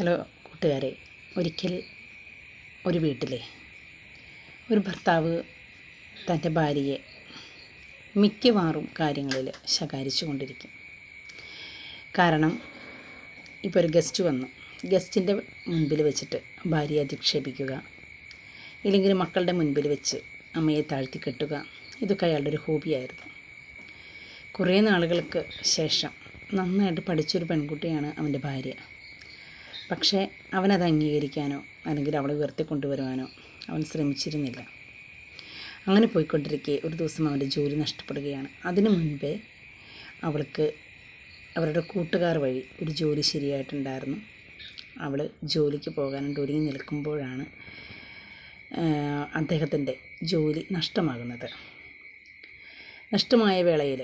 Hello കൂട്ടുകാരെ. ഒരിക്കൽ ഒരു വീട്ടിലെ ഒരു ഭർത്താവ് തന്റെ ഭാര്യയെ മിക്കവാറും കാര്യങ്ങളിൽ ശകാരിച്ചു കൊണ്ടിരിക്കും. കാരണം ഇപ്പോൾ ഒരു ഗസ്റ്റ് വന്നു. ഗസ്റ്റിന്റെ മുൻപിൽ വെച്ചിട്ട് ഭാര്യയെ അധിക്ഷേപിക്കുക ഇല്ലെങ്കിൽ മക്കളുടെ മുൻപിൽ വെച്ച് അമ്മയെ താഴ്ത്തി കെട്ടുക ഇതൊക്കെ അയാളുടെ ഒരു ഹോബിയായിരുന്നു. കുറേ നാളുകൾക്ക് ശേഷം നന്നായിട്ട് പഠിച്ചൊരു പെൺകുട്ടിയാണ് അവന്റെ ഭാര്യ. പക്ഷേ അവനത് അംഗീകരിക്കാനോ അല്ലെങ്കിൽ അവളെ ഉയർത്തിക്കൊണ്ടുവരുവാനോ അവൻ ശ്രമിച്ചിരുന്നില്ല. അങ്ങനെ പോയിക്കൊണ്ടിരിക്കെ ഒരു ദിവസം അവന്റെ ജോലി നഷ്ടപ്പെടുകയാണ്. അതിനു മുൻപേ അവൾക്ക് അവരുടെ കൂട്ടുകാർ വഴി ഒരു ജോലി ശരിയായിട്ടുണ്ടായിരുന്നു. അവൾ ജോലിക്ക് പോകാനായിട്ട് ഒരുങ്ങി നിൽക്കുമ്പോഴാണ് അദ്ദേഹത്തിന്റെ ജോലി നഷ്ടമാകുന്നത്. നഷ്ടമായ വേളയിൽ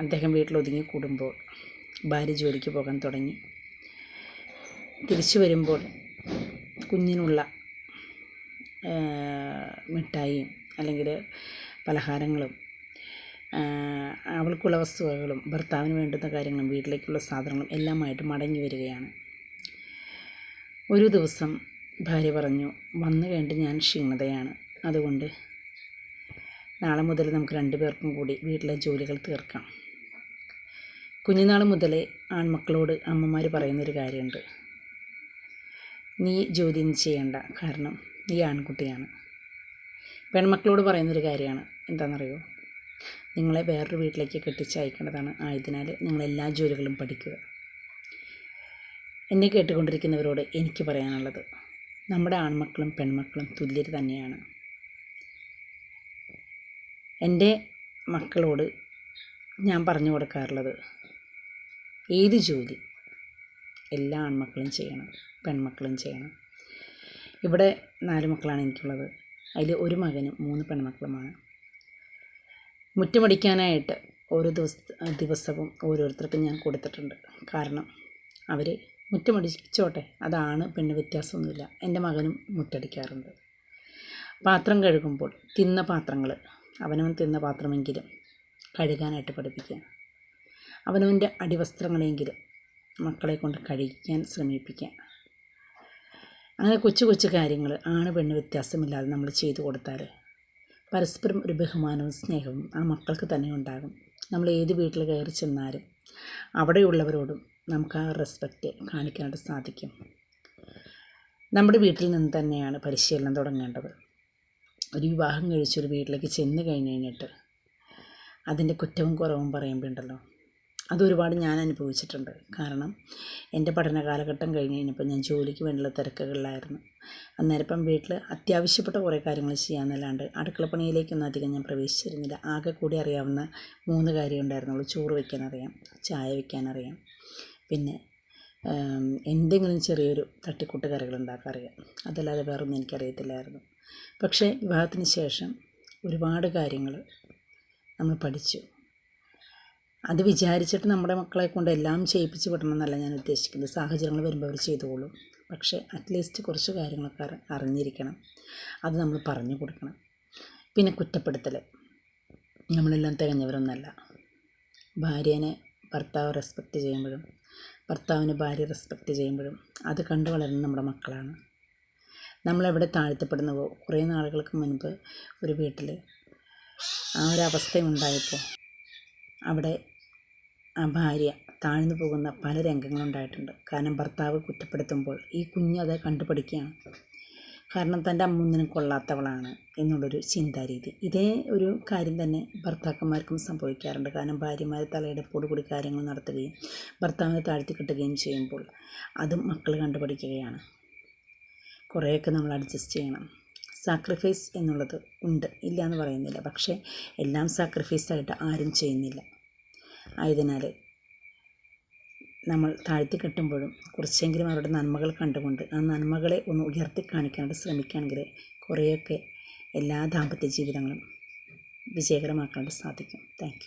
അദ്ദേഹം വീട്ടിലൊതുങ്ങി കൂടുമ്പോൾ ഭാര്യ ജോലിക്ക് പോകാൻ തുടങ്ങി. തിരിച്ചു വരുമ്പോൾ കുഞ്ഞിനുള്ള മിഠായിയും അല്ലെങ്കിൽ പലഹാരങ്ങളും അവൾക്കുള്ള വസ്തുവകകളും ഭർത്താവിന് വേണ്ടുന്ന കാര്യങ്ങളും വീട്ടിലേക്കുള്ള സാധനങ്ങളും എല്ലാമായിട്ട് മടങ്ങി വരികയാണ്. ഒരു ദിവസം ഭാര്യ പറഞ്ഞു വന്നു കണ്ട് ഞാൻ ക്ഷീണതയാണ്. അതുകൊണ്ട് നാളെ മുതൽ നമുക്ക് രണ്ടു പേർക്കും കൂടി വീട്ടിലെ ജോലികൾ തീർക്കാം. കുഞ്ഞുനാൾ മുതലേ ആൺമക്കളോട് അമ്മമാർ പറയുന്നൊരു കാര്യമുണ്ട്. നീ ജോലി നീ ചെയ്യണ്ട കാരണം നീ ആൺകുട്ടിയാണ്. പെൺമക്കളോട് പറയുന്നൊരു കാര്യമാണ്. എന്താണെന്നറിയോ? നിങ്ങളെ വേറൊരു വീട്ടിലേക്ക് കെട്ടിച്ചയക്കേണ്ടതാണ്. ആയതിനാൽ നിങ്ങളെല്ലാ ജോലികളും പഠിക്കുക. എന്നെ കേട്ടുകൊണ്ടിരിക്കുന്നവരോട് എനിക്ക് പറയാനുള്ളത് നമ്മുടെ ആൺമക്കളും പെൺമക്കളും തുല്യർ തന്നെയാണ്. എന്റെ മക്കളോട് ഞാൻ പറഞ്ഞു കൊടുക്കാറുള്ളത് ഏത് ജോലി എല്ലാ ആൺമക്കളും ചെയ്യണം പെൺമക്കളും ചെയ്യണം. ഇവിടെ നാല് മക്കളാണ് എനിക്കുള്ളത്. അതിൽ ഒരു മകനും മൂന്ന് പെൺമക്കളുമാണ്. മുറ്റമടിക്കാനായിട്ട് ഓരോ ദിവസ ദിവസവും ഓരോരുത്തർക്കും ഞാൻ കൊടുത്തിട്ടുണ്ട്. കാരണം അവർ മുറ്റമടിച്ചോട്ടെ അതാണ് പെണ്ണ് വ്യത്യാസമൊന്നുമില്ല. എന്റെ മകനും മുറ്റടിക്കാറുണ്ട്. പാത്രം കഴുകുമ്പോൾ തിന്ന പാത്രങ്ങൾ അവനവൻ തിന്ന പാത്രമെങ്കിലും കഴുകാനായിട്ട് പഠിപ്പിക്കുക. അവനവന്റെ അടിവസ്ത്രങ്ങളെങ്കിലും മക്കളെ കൊണ്ട് കഴിക്കാൻ ശ്രമിപ്പിക്കുക അങ്ങനെ കൊച്ചു കൊച്ചു കാര്യങ്ങൾ ആണ് പെണ്ണ് വ്യത്യാസമില്ലാതെ നമ്മൾ ചെയ്തു കൊടുത്താൽ പരസ്പരം ഒരു ബഹുമാനവും സ്നേഹവും ആ മക്കൾക്ക് തന്നെ ഉണ്ടാകും. നമ്മൾ ഏത് വീട്ടിൽ കയറി ചെന്നാലും അവിടെയുള്ളവരോടും നമുക്ക് ആ റെസ്പെക്റ്റ് കാണിക്കാനായിട്ട് സാധിക്കും. നമ്മുടെ വീട്ടിൽ നിന്ന് തന്നെയാണ് പരിശീലനം തുടങ്ങേണ്ടത്. ഒരു വിവാഹം കഴിച്ചൊരു വീട്ടിലേക്ക് ചെന്ന് കഴിഞ്ഞ് കഴിഞ്ഞിട്ട് അതിന്റെ കുറ്റവും കുറവും പറയുമ്പോൾ ഉണ്ടല്ലോ അതൊരുപാട് ഞാൻ അനുഭവിച്ചിട്ടുണ്ട് കാരണം എന്റെ പഠന കാലഘട്ടം കഴിഞ്ഞ് കഴിഞ്ഞപ്പോൾ ഞാൻ ജോലിക്ക് വേണ്ടിയുള്ള തിരക്കുകളിലായിരുന്നു. അന്നേരം ഇപ്പം വീട്ടിൽ അത്യാവശ്യപ്പെട്ട കുറേ കാര്യങ്ങൾ ചെയ്യാമെന്നല്ലാണ്ട് അടുക്കളപ്പണിയിലേക്കൊന്നും അധികം ഞാൻ പ്രവേശിച്ചിരുന്നില്ല. ആകെ കൂടി അറിയാവുന്ന മൂന്ന് കാര്യം ഉണ്ടായിരുന്നുള്ളൂ. ചോറ് വയ്ക്കാൻ അറിയാം ചായ വയ്ക്കാൻ അറിയാം പിന്നെ എന്തെങ്കിലും ചെറിയൊരു തട്ടിക്കൂട്ട് കറികൾ ഉണ്ടാക്കാൻ അറിയാം. അതല്ലാതെ വേറൊന്നും എനിക്കറിയത്തില്ലായിരുന്നു. പക്ഷേ വിവാഹത്തിന് ശേഷം ഒരുപാട് കാര്യങ്ങൾ നമ്മൾ പഠിച്ചു. അത് വിചാരിച്ചിട്ട് നമ്മുടെ മക്കളെ കൊണ്ട് എല്ലാം ചെയ്യിപ്പിച്ച് വിടണം എന്നല്ല ഞാൻ ഉദ്ദേശിക്കുന്നത്. സാഹചര്യങ്ങൾ വരുമ്പോൾ അവർ ചെയ്തോളും. പക്ഷേ അറ്റ്ലീസ്റ്റ് കുറച്ച് കാര്യങ്ങളൊക്കെ അറിഞ്ഞിരിക്കണം. അത് നമ്മൾ പറഞ്ഞു കൊടുക്കണം. പിന്നെ കുറ്റപ്പെടുത്തൽ നമ്മളെല്ലാം തികഞ്ഞവരൊന്നല്ല. ഭാര്യനെ ഭർത്താവ് റെസ്പെക്റ്റ് ചെയ്യുമ്പോഴും ഭർത്താവിന് ഭാര്യ റെസ്പെക്റ്റ് ചെയ്യുമ്പോഴും അത് കണ്ടു വളരുന്ന നമ്മുടെ മക്കളാണ്. നമ്മളെവിടെ താഴ്ത്തപ്പെടുന്നുവോ? കുറേ നാളുകൾക്ക് മുൻപ് ഒരു വീട്ടിൽ ആ ഒരു അവിടെ ഭാര്യ താഴ്ന്നു പോകുന്ന പല രംഗങ്ങളുണ്ടായിട്ടുണ്ട്. കാരണം ഭർത്താവ് കുറ്റപ്പെടുത്തുമ്പോൾ ഈ കുഞ്ഞ് അത് കണ്ടുപഠിക്കുകയാണ് കാരണം തന്റെ അമ്മൊന്നിനും കൊള്ളാത്തവളാണ് എന്നുള്ളൊരു ചിന്താരീതി. ഇതേ ഒരു കാര്യം തന്നെ ഭർത്താക്കന്മാർക്കും സംഭവിക്കാറുണ്ട്. കാരണം ഭാര്യമാർ തലയെടുപ്പോട് കൂടി കാര്യങ്ങൾ നടത്തുകയും ഭർത്താവിനെ താഴ്ത്തി കിട്ടുകയും ചെയ്യുമ്പോൾ അതും മക്കൾ കണ്ടുപഠിക്കുകയാണ് കുറേയൊക്കെ നമ്മൾ അഡ്ജസ്റ്റ് ചെയ്യണം. സാക്രിഫൈസ് എന്നുള്ളത് ഉണ്ട്. ഇല്ല എന്ന് പറയുന്നില്ല. പക്ഷേ എല്ലാം സാക്രിഫൈസായിട്ട് ആരും ചെയ്യുന്നില്ല. ആയതിനാൽ നമ്മൾ താഴ്ത്തി കെട്ടുമ്പോഴും കുറച്ചെങ്കിലും അവരുടെ നന്മകൾ കണ്ടുകൊണ്ട് ആ നന്മകളെ ഒന്ന് ഉയർത്തി കാണിക്കാനായിട്ട് ശ്രമിക്കുകയാണെങ്കിൽ കുറേയൊക്കെ എല്ലാ ദാമ്പത്യ ജീവിതങ്ങളും വിജയകരമാക്കാനായിട്ട് സാധിക്കും. താങ്ക്